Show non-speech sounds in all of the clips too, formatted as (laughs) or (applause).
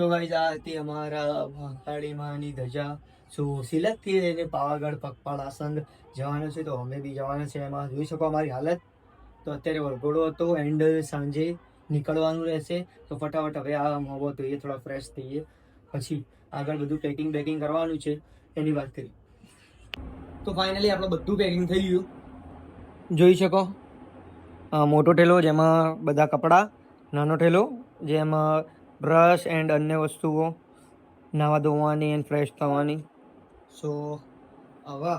So guys આ હતી અમારા વાંકાળી માની ધજા. સો સિલેક્ટથી લઈને પાવાગઢ, પગપાળ આસંદ જવાનું છે તો અમે બી જવાના છે. એમાં જોઈ શકો અમારી હાલત. તો અત્યારે વરઘોડો હતો એન્ડ સાંજે નીકળવાનું રહેશે. તો ફટાફટ હવે આ મોબો એ થોડા ફ્રેશ થઈએ. પછી આગળ બધું પેકિંગ બેકિંગ કરવાનું છે. એની વાત કરી. તો ફાઇનલી આપણે બધું પેકિંગ થઈ ગયું. જોઈ શકો? મોટો ઠેલો જેમાં બધા કપડાં, નાનો ઠેલો જેમાં બ્રશ એન્ડ અન્ય વસ્તુઓ નાવા ધોવાની એન્ડ ફ્રેશ થવાની સો હવે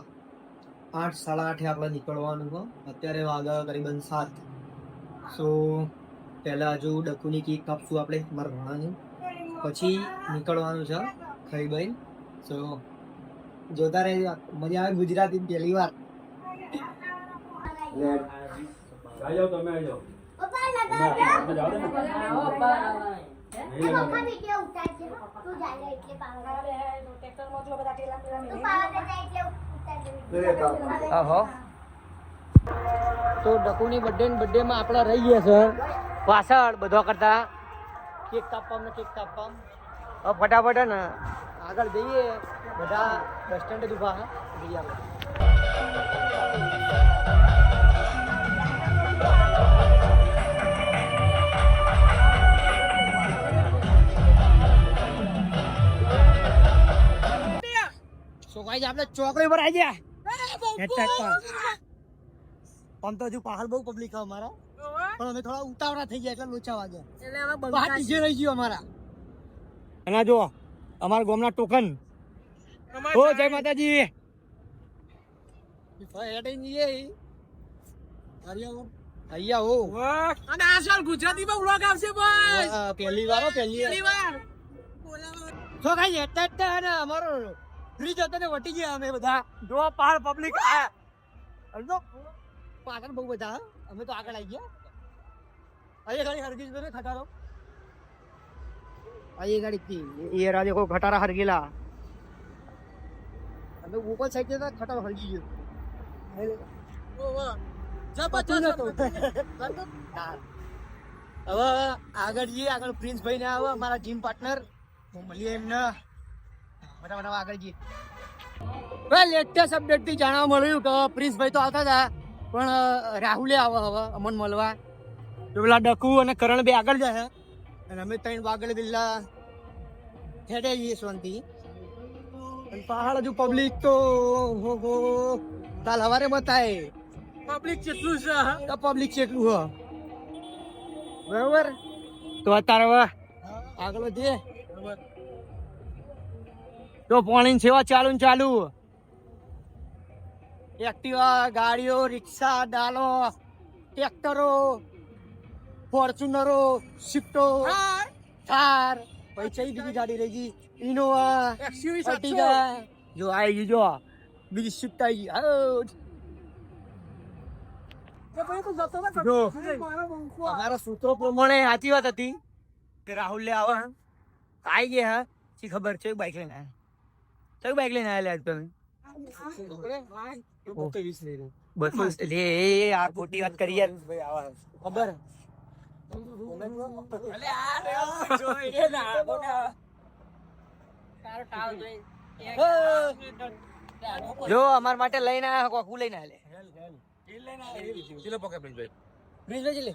આઠ સાડા આઠે આપણે નીકળવાનું હો અત્યારે વાગ્યા કરીબન સાત સો પહેલાં હજુ ડકુની કીક કાપશું આપણે મારા ભાણાની પછી નીકળવાનું છે ખાઈ બાઈ સો જોતા રહેજો મજા આવે ગુજરાતી પહેલી વાર આવી જાઓ તમે આવી જાઓ નહીં લગાડો. આહો તો ડકુની બર્થડે ને બર્થડે માં આપણા રહી ગયા છે. પાછળ બધો કરતા. કેક કાપવા ને કેક કાપવા ફટાફટ હે ને આગળ જઈએ. બધા બસ સ્ટેન્ડ જ ઊભા છે જઈએ આપણે. સો ગાઈસ આપણે ચોકડી પર આવી ગયા. હેડસેટ પર. આમ તો હજુ પહાડ બહુ પબ્લિક છે અમારા. પણ અમે થોડા ઉતાવળા થઈ ગયા એટલે લોચા વાગ્યા બહાર ડીજે રહી ગયું અમારા. અને જો અમારા ગામના ટોકન ઓ જય માતાજી. અહીંયા હો અને આ સાલ ગુજરાતીમાં વ્લોગ આવશે પહેલી વાર પહેલી વાર. તો કઈ અમારો હતો ને વટી ગયા અમે બધા. જો પાર પબ્લિક અડધો પાછળ બહુ બધા અમે તો આગળ આવી ગયા. અહીંયા ગાડી હરગી ને ખટારો. અહીંયા ગાડી થી એ રાજે કોઈ ખટારા હરગેલા અમે ઉપર સાઈડ જતા ખટારો હરગી ગયો. નતું. હવે આગળ જઈએ. આગળ પ્રિન્સભાઈ ને આવે મારા જીમ પાર્ટનર હું મળીએ એમને. ફટાફટ આગળ જઈએ. લેટેસ્ટ અપડેટથી જાણવા મળ્યું કે પ્રિન્સભાઈ તો આવતા હતા, પણ રાહુલે આવે હવે, અમન મળવા. પેલા ડકુ અને કરણ બે આગળ જાય અને અમે ત્રણ વાગડ બિલ્લા હેડે જઈએ શાંતિ. પહાડ હજુ પબ્લિક તો હો હો. કાલ હવારે બતાય. પબ્લિક કેટલું છે પબ્લિક કેટલું, હ? બરાબર? તો અત્યારે હવે આગળ વધીએ. તો પાણીની સેવા ચાલુ ને ચાલુ. એક્ટિવા ગાડીઓ રિક્ષા ડાલો ટ્રેક્ટરો ફોર્ચ્યુનરો સ્વિફ્ટો થાર પૈસા બીજી ગાડી રહી ગઈ. ઇનોવા એક્સયુવી જો આવી ગઈ જો. બીજી સ્વિફ્ટ આવી ગઈ. જો અમારા સૂત્રો પ્રમાણે સાચી વાત હતી. કે રાહુલ લે આવા આઈ ગયા હા. ખબર છે? બાઈક લઈને આવ્યા બાઈક લઈને આવેલા તમે? બસો લે આ ખોટી વાત કરી યાર. ખબર? જો અમાર માટે લઈને આયા કોકુ લઈને આલે. બ્રિજ લઈ લે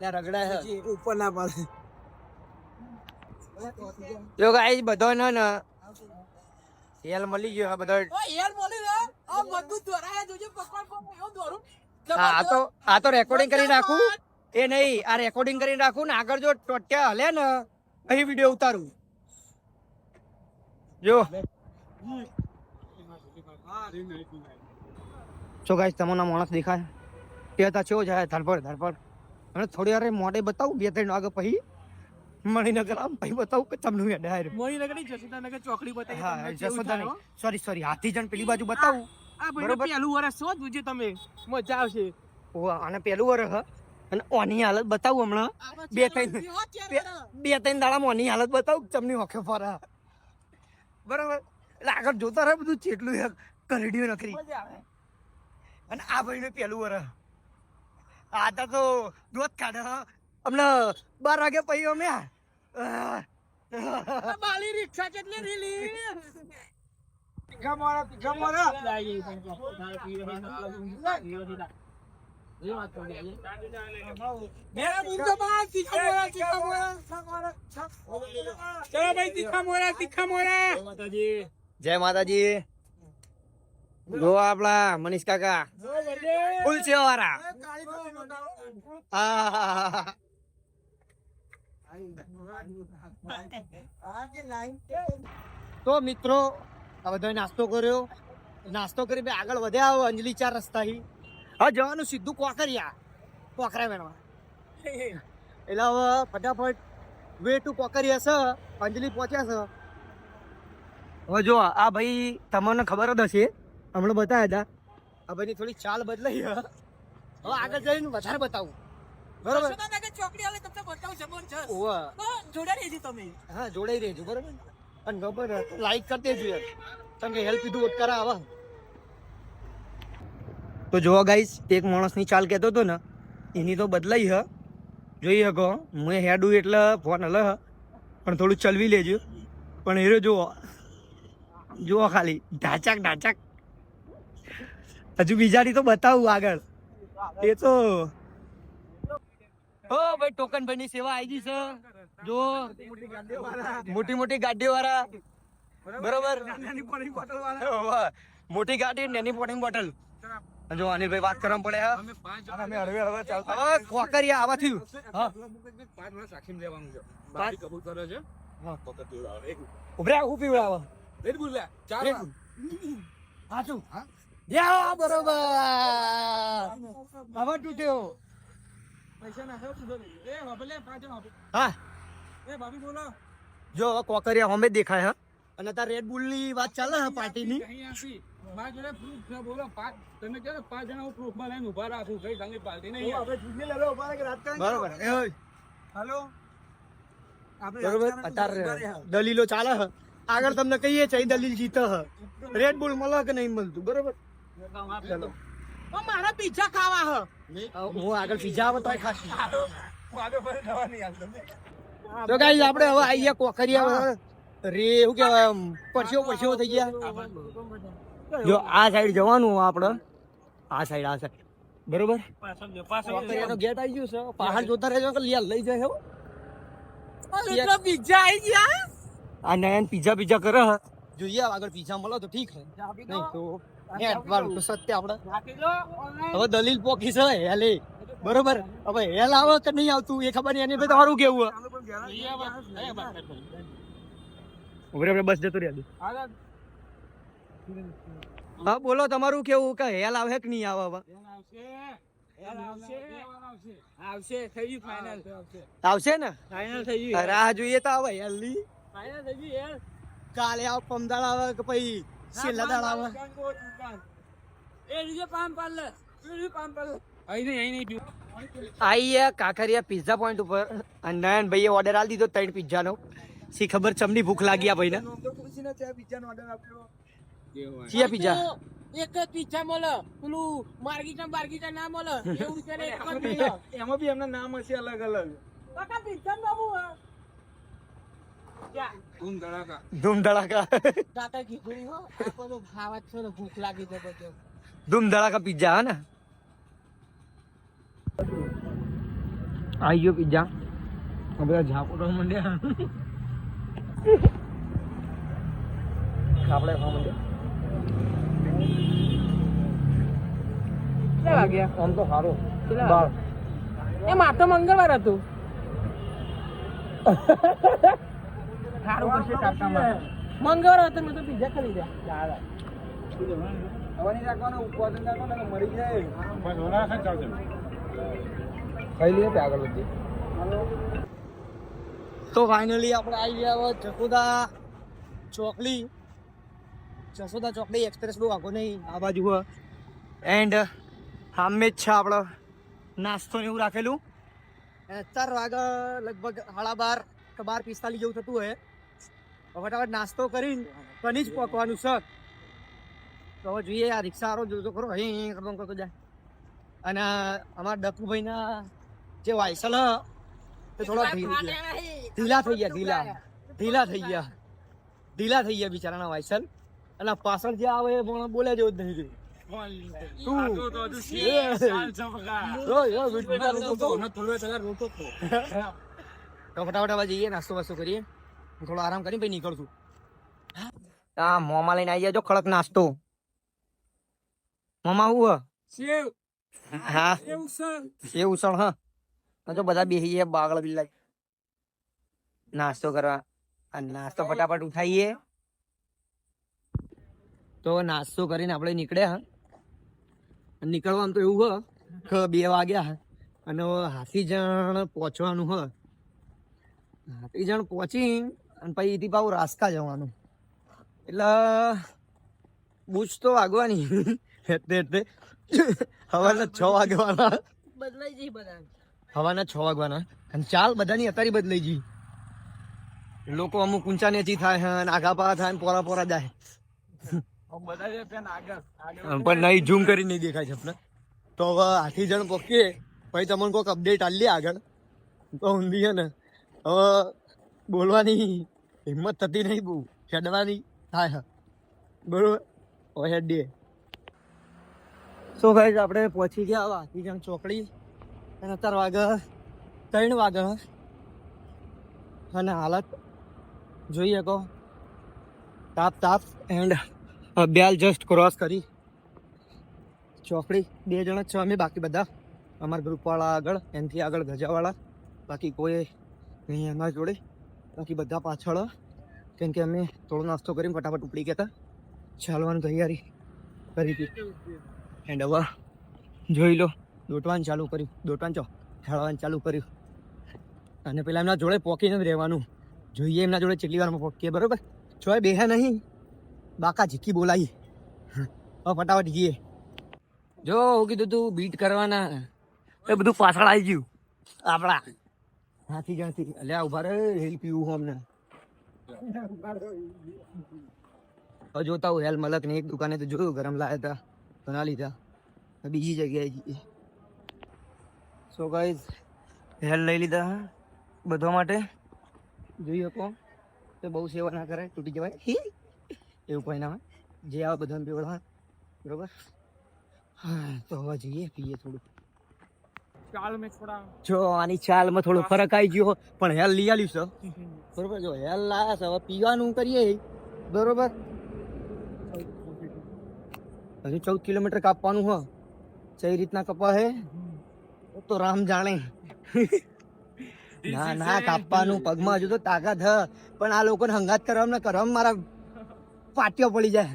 ત્યાં રગડા છે ઉપર ના પાડે જો ગાઈસ બધો ને ને તેલ મળી ગયો આ બધો હેલ મળી ગયો. આ બધું દોરાય જોજો પકવાન પર એવું દોરું. હા આ તો આ તો રેકોર્ડિંગ કરી નાખું. એ નહીં આ રેકોર્ડિંગ કરી નાખું ને આગળ જો ટોટ્યા હલે ને અહીં વીડિયો ઉતારું. જો. જો ગાઈસ તમને માણસ દેખાય. તે હતા છો જાય ધરપડ ધરપડ. અને થોડી વાર મોઢે બતાવું બે ત્રણ વાગે પછી. મણિનગર આમ ભાઈ બતાવું કે તમને યાદ આવ્યું મણિનગર નગર જસોદાનગર ચોકડી બતાવી હા જસોદા સોરી સોરી હાથીજણ પેલી બાજુ બતાવું. આ ભાઈ. પહેલું વર્ષ છો જોજે તમે. મજા આવશે. ઓ આને પેલું વરસ હ? અને ઓની હાલત બતાવું હમણાં. બે ત્રણ બે- ત્રણ દાડા ઓની હાલત બતાવું તમને ઓખે ફરે. બરાબર? એટલે આગળ જોતા રહે બધું ચેટલું એક નખરી. નકરી અને આ ભાઈને પેલું વરસ. આ તો દોત કાઢે હમણાં બાર વાગે પછી અમે બાલી રિક્ષા કેટલી રીલી મેરા મુંડો તીખા મોરા તીખા મોરા. ચલો ભાઈ તીખા મોરા તીખા મોરા. જય માતાજી. જો આપડા મનીષ કાકા. ફૂલ છે વાળા હા. તો મિત્રો, આ બધાએ નાસ્તો કર્યો. નાસ્તો કરી બે આગળ વધ્યા આવો, અંજલી ચાર રસ્તાથી હા જવાનું સીધું કોકરિયા કોકરા વેણવા. એટલે હવે ફટાફટ વે ટુ કોકરિયા છે, અંજલી પહોંચ્યા છે. હવે જો આ ભાઈ તમને ખબર જ હશે, હમણાં બતાવ્યા હતા. આ ભાઈની થોડી ચાલ બદલાઈ હવે આગળ જઈને વધારે બતાવું. બરોબર. ચોકડી આવે તમને બતાવું જબરજસ્ત ઓવા રહેજો તમે. હા જોડાઈ રહેજો બરાબર. અને ખબર લાઈક કરી જ યાર. કે હેલ્પ કીધું કરા આવા તો જોવા ગાઈસ એક માણસની ચાલ કહેતો હતો ને એની તો બદલાઈ હ. જોઈ શકો હું હેડું એટલે ફોન અલ હ. પણ થોડું ચલવી લેજો. પણ હીરો જુઓ. જુઓ ખાલી ઢાંચાક ઢાંચાક. હજુ બીજાની તો બતાવું આગળ. એ તો હો ભાઈ ટોકન ભાઈ ની સેવા આવી ગઈ છે. જો મોટી મોટી ગાડીઓ વાળા બરોબર? મોટી ગાડી નાની પોટિંગ બોટલ. જો અનિલભાઈ વાત કરવા પડે હા. અમે હળવે હળવે ચાલતા હવે કોકરિયા આવા થયું હા. પાંચ? ઉભરે આ હું પીવડાવો હાચું યા બરોબર. હવે તૂટ્યો. હા જો કોકરિયા હમે દેખાય હા અને તાર રેડ બુલની વાત ચાલે હે પાર્ટી ની બરોબર એ હોય. બરોબર અત્યારે દલીલો ચાલે હે આગળ તમને કહીએ છે દલીલ જીતે હ રેડ બુલ મળે કે નહીં મળતું બરોબર ચલો ઓ મારા પીઝા ખાવા હ. હું આગળ પીઝા આવે તોય ખાશું તો ગાઈસ આપણે હવે આઈ ગયા કોકરિયા રે એવું કેવાય આમ પરસેવો પરસેવો થઈ ગયા. જો આ સાઈડ જવાનું આપણે. આ સાઈડ આ સાઈડ બરોબર? કોકરિયાનો ગેટ આવી ગયું છે. પહાડ જોતા રહેજો કે લિયા લઈ જાય હો. પીઝા આવી ગયા. આ નયન પીઝા પીઝા કરે હે. જોઈએ આગળ પીઝા મળે તો ઠીક હે નહીં તો હવે દલીલ પોકી છે હેલે. બરોબર? હવે હેલ આવે કે નહીં આવતું એ ખબર નહીં. એની તમારું કેવું ઉભરે બસ જતો રહ્યા હા બોલો તમારું કેવું? કે હેલ આવે કે નહીં આવે હવે? આવશે. થઈ ગયું ફાઇનલ ને? ફાઇનલ થઈ ગયું. રાહ જોઈએ તો આવે હેલ. ની ફાઇનલ થઈ ગયું કાલે આવ પમદાળ આવે કે પછી? છેલ્લા આવે? એ લીધે પામ લીધે પામ પાર્લર અહીં નહીં અહીં નહીં આઈએ કાંકરિયા પિઝા પોઈન્ટ ઉપર અને નયન ભાઈએ ઓર્ડર આલી દીધો ત્રણ પિઝાનો સી ખબર ચમની ભૂખ લાગી આ ભાઈને? ચિયા પિઝા એક જ પિઝા મળે. પેલું માર્ગીટા બાર્ગીટા ના મળે. (laughs) એવું છે એમાં બી એમના નામ હશે અલગ અલગ પિઝા બાબુ ધૂમ ધડાકા ધૂમ ધડાકા કાકા કીધું નહીં હો આપણને ખાવા છે ને ભૂખ લાગી છે બધું. ધૂમ ધડાકા પિઝા હે ને. આઈ ગયો પિઝા. બધા ઝાપો મંડ્યા. આપણે ખાવા મંડ્યા. કેટલા વાગ્યા? આમ તો સારો કેટલા બાર. એ માર તો મંગળવાર હતું. (laughs) સારું કરશે કાકામાં મંગળવાર હતો મેં તો બીજા કરી દે રહ્યા હવાની રાખવાનો ઉત્પાદન રાખવાનો મરી જાય. બસ ઓલા ખાઈ ચાલશે. ખાઈ લઈએ ત્યાં આગળ બધી તો ફાઇનલી આપણે આવી ગયા હવે જસોદા ચોકડી. જસોદા ચોકડી એક્સપ્રેસ બહુ આગો નહીં. આ બાજુ એન્ડ સામે જ છે આપણો નાસ્તો ને એવું રાખેલું. અને ચાર વાગે લગભગ સાડા બાર કે બાર પિસ્તાલીસ જેવું થતું હોય. ફટાફટ નાસ્તો કરીને કની જ પકવાનું છે તો હવે જોઈએ આ રિક્ષા વાળો જોતો ખરો. અહીં હે કરતો કરતો જાય. અને અમારા ડકુભાઈના જે વાયસલ હ તે થોડા ઢીલ- ઢીલા થઈ ગયા ઢીલા. ઢીલા થઈ ગયા. ઢીલા થઈ ગયા બિચારાના વાયસલ. અને પાછળ જે આવે એ પણ બોલે જેવું જ નહીં. તો. ફટાફટ જઈએ નાસ્તો વાસ્તો કરીએ. હું થોડો આરામ કરી પછી નીકળશું હા મોમાં લઈને આવી જજો ખડક નાસ્તો. મોમાં હું સેવ. હા. સેવ ઉસળ. સેવ ઉસળ હા. આ તો બધા બેસી ગયા બાગળ બિલ્લા નાસ્તો કરવા. આ નાસ્તો ફટાફટ ઉઠાઈએ. તો નાસ્તો કરીને આપણે નીકળ્યા હા. અને નીકળવાનું તો એવું હ કે બે વાગ્યા હે. અને હાથી જણ પહોંચવાનું હ. હાથી જણ પહોંચી અને પછી એથી પાછું રાસ્કા જવાનું. એટલે બૂચ તો વાગવાની. એટલે એટલે હવાના છ વાગવાના. બદલાઈ જઈ બધા હવાના છ વાગવાના. અને ચાલ બધાની અત્યારે બદલાઈ ગઈ લોકો અમુક ઊંચા નેચી થાય હે અને આગા પા થાય ને પોરા પોરા જાય. પણ નહીં ઝૂમ કરી નહીં દેખાય છે આપણે તો હવે આઠી જણ પોકીએ. પછી તમને કોઈક અપડેટ આલીએ આગળ. તો ઊંધી છે ને. હવે બોલવાની હિંમત થતી નહીં બહુ, ચડવાની. થાય બોલો બરોબર? હવે ડે સો ભાઈ આપણે પહોંચી ગયા હવે જંગ ચોકડી. અને અત્યાર વાગે ત્રણ વાગે અને હાલત જોઈએ કહો તાપ તાપ એન્ડ બેલ જસ્ટ ક્રોસ કરી. ચોકડી, બે જણા જ છો અમે, બાકી બધા. અમારા ગ્રુપવાળા આગળ, એનથી આગળ ગજાવાળા. બાકી કોઈ નહીં અમારા જોડે. બાકી બધા પાછળ, કેમ કે અમે થોડો નાસ્તો કરીને ફટાફટ ઉપડી ગયા હતા. ચાલવાની તૈયારી કરી હતી. એન્ડ હવે જોઈ લો, દોટવાનું ચાલુ કર્યું. દોટવાનું ચો ખેડવાનું ચાલુ કર્યું. અને પેલા એમના જોડે પોકીને રહેવાનું. જોઈએ એમના જોડે કેટલી વારમાં પોકીએ, બરોબર? ચોય બેહે નહીં, બાકા ઝીકી બોલાવી હવે ફટાફટ જઈએ. જો, હું કીધું તું બીટ કરવાના. એ બધું પાછળ આવી ગયું. આપણા. હાથી જાણથી અલ્યા ઊભા રે હેલ પીવું હું અમને. જોતા હું હેલ મલક ને એક દુકાને તો જોયું, ગરમ લાયા હતા તો ના લીધા. બીજી જગ્યાએ જઈએ. સો ગાઈઝ હેલ લઈ લીધા બધા માટે. જોઈ શકો તો બહુ સેવા ના કરે, તૂટી જવાય. એવું કોઈ ના હોય. જે આવે બધાને પીવડવા બરોબર? હા, તો હવે જઈએ, પીએ થોડા જો આની ચાલમાં થોડો ફરક આવી ગયો પણ હેલ લઈ આલ્યું છે. બરોબર જો હેલ લાયા છે. હવે પીવાનું કરીએ. બરોબર? હજુ ચૌદ કિલોમીટર કાપવાનું હ. કઈ રીતના કપા હે? તો રામ જાણે. ના ના કાપવાનું પગમાં હજુ તો તાકાત હ. પણ આ લોકોને હંગાત કરવા ને કરવા મારા પાટિયો પડી જાય.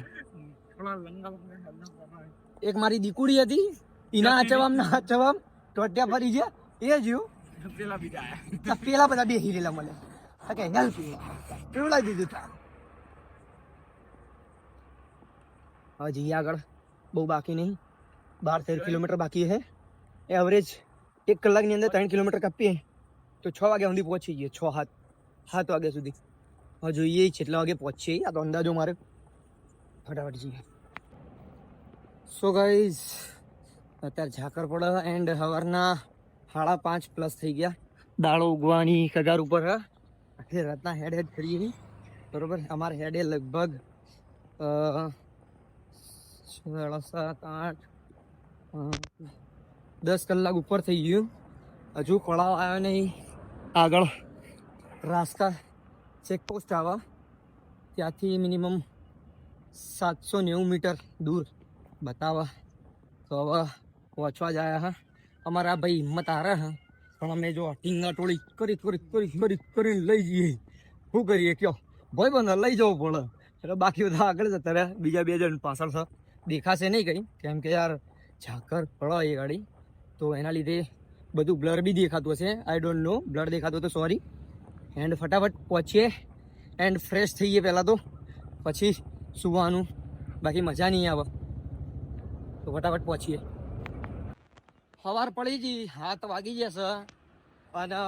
એક મારી દીકુડી હતી. એના આચવામ ના આચવામ ટોટિયા ફરી છે. એ જ્યું પેલા બીજા પેલા બધા બે રહેલા મને. હા કે હેલ્પ પીવડાવી દીધું તા હવે જઈએ આગળ. બહુ બાકી નહીં. બાર તેર કિલોમીટર બાકી છે. એવરેજ એક કલાકની અંદર ત્રણ કિલોમીટર કાપીએ. તો છ વાગ્યા સુધી પહોંચી જઈએ. છ સાત. સાત વાગ્યા સુધી. હવે જોઈએ કેટલા વાગે પહોંચીએ. આ તો અંદાજો મારે. ફટાફટ જઈએ. સો ગાઈઝ અત્યારે ઝાકર પડે એન્ડ સવારના સાડા પાંચ પ્લસ થઈ ગયા. દાળો ઉગવાની કગાર ઉપર આખી રાતના હેડ હેડ કરીએ. બરોબર? અમારે હેડે લગભગ સાડા સાત આઠ દસ કલાક ઉપર થઈ ગયું. હજુ કળાવ આવ્યો નહીં. આગળ. રાસ્તા ચેકપોસ્ટ આવા. ત્યાંથી મિનિમમ સાતસો નેવું મીટર દૂર. બતાવવા. તો હવે પહોંચવા જ આવ્યા હા. અમારા ભાઈ હિંમત હારે હા. પણ અમે જો ટીંગા ટોળી કરી કરી કરી કરી, કરીને લઈ જઈએ. શું કરીએ કયો? ભાઈ બંધ લઈ જવું પડે. એટલે બાકી બધા આગળ જતા રહ્યા. બીજા બે જણ પાછળ છે. દેખાશે નહીં કંઈ. કેમ કે યાર, ઝાકર પડે એ ગાડી. તો એના લીધે બધું બ્લર બી દેખાતું હશે. આઈ ડોન્ટ નો બ્લર દેખાતું તો સોરી એન્ડ ફટાફટ પહોંચીએ. એન્ડ ફ્રેશ થઈએ પહેલાં તો. પછી સુવાનું. બાકી મજા નહીં આવે. તો ફટાફટ પહોંચીએ. સવાર પડી ગઈ હાથ વાગી જશે અને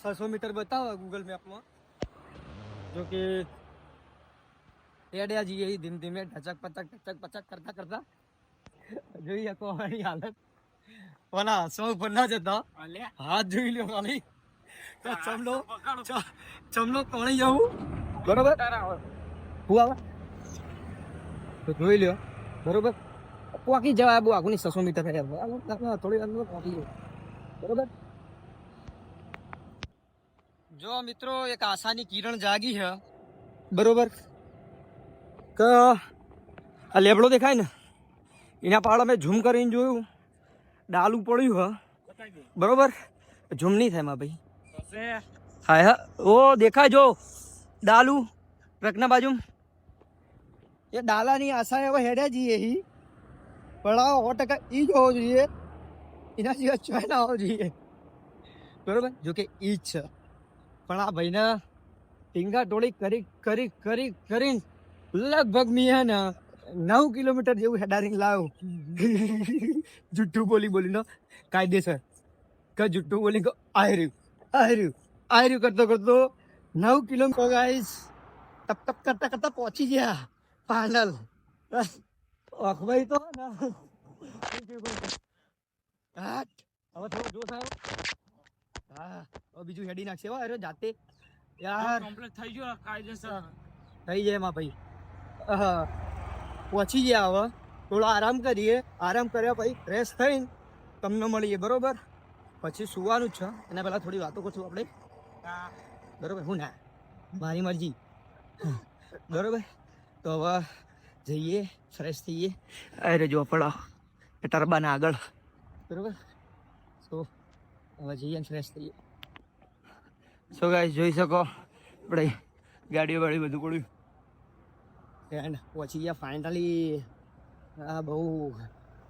છસો મીટર બતાવે ગૂગલ મેપમાં જો કે એડ્યા જઈએ ધીમે ધીમે ઢચક પચક ઢચક પચક કરતા કરતા. જોઈએ કોવાની હાલત. પણ સો ઉપર ના જતા. હાથ જોઈ લ્યો ખાલી. ચમલો ચમલો કોણી જવું? બરોબર? હું આવે? તો જોઈ લ્યો. બરોબર? પોકી જવાય બહુ આગુની છસો મીટર હે થોડી વાર બરોબર? જો મિત્રો, એક આશાની કિરણ જાગી છે. બરોબર? કે, આ લેબડો દેખાય ને? એના પાડ અમે ઝૂમ કરીને જોયું. ડાલું પડ્યું હ. બરોબર? ઝૂમ નહીં થાયમાં ભાઈ. હા હા. ઓ, દેખાય, જો. ડાલું, ટ્રકના બાજુ એ ડાલાની આશા હવે હેડ્યા જઈએ પણ સો ટકા ઈ જ હોવો જોઈએ. એના સિવાય છ ના હોવો જોઈએ. બરોબર? જોકે ઈ જ છે. પણ આ ભાઈને ટીંગા ટોળી કરી કરી કરી, કરીને લગભગ મેં ને નવ કિલોમીટર જેવું હેડારીને લાવ્યો. જુઠ્ઠું બોલી બોલીનો કાયદેસર. કે જુઠ્ઠું બોલી કે આયર્યું. આયર્યું. આય રહ્યું આય રહ્યું કરતો કરતો નવ કિલોમીટર ગાઈસ ટપ ટપ કરતા કરતા પહોંચી ગયા. ફાઇનલ. અખબાઈ તો ને. હાટ. હવે થોડો જોશ આવ્યો હા હવે બીજું હેડી નાખશે. હો અરે જાતે. યાર. કમ્પ્લીટ થઈ ગયો કાયદેસર. થઈ જાય એમાં ભાઈ. પહોંચી ગયા હવે. થોડો આરામ કરીએ. આરામ કર્યા પછી ફ્રેશ થઈને તમને મળીએ બરોબર? પછી સુવાનું જ છે. એના પહેલાં થોડી વાતો કરશું આપણે. બરોબર? હું ના? મારી મરજી. બરોબર? તો હવે જઈએ ફ્રેશ થઈએ. અરે જો પડો ટર્બાના આગળ. બરોબર? સો હવે જઈએ ફ્રેશ થઈએ. સો ગાઈસ જોઈ શકો આપણે ગાડીઓ વાળી બધું પડ્યું. એન્ડ પહોંચી ગયા ફાઇનલી આ બહુ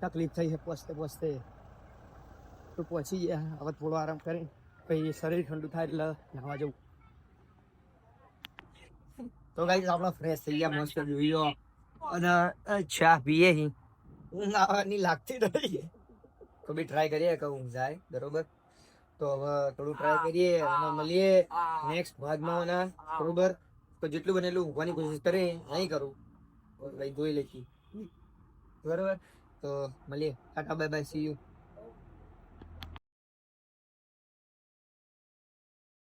તકલીફ થઈ છે પહોંચતે પહોંચતે તો પહોંચી ગયા હવે થોડો આરામ કરી પછી શરીર ઠંડુ થાય એટલે નાવા જવું. તો ગાઈસ આપણે ફ્રેશ થઈ ગયા મસ્ત જોયો અને ચા પીએ હી. ઊંઘ આવવાની લાગતી નથી તો બી ટ્રાય કરીએ કે ઊંઘ જાય, બરોબર? તો હવે થોડું ટ્રાય કરીએ અને મળીએ નેક્સ્ટ ભાગમાં બરોબર? તો જેટલું બને એટલું ઊંઘવાની કોશિશ કરે નહીં કરું. ભાઈ, જોઈ લેખી બરોબર? તો મળીએ. Tata, bye bye see you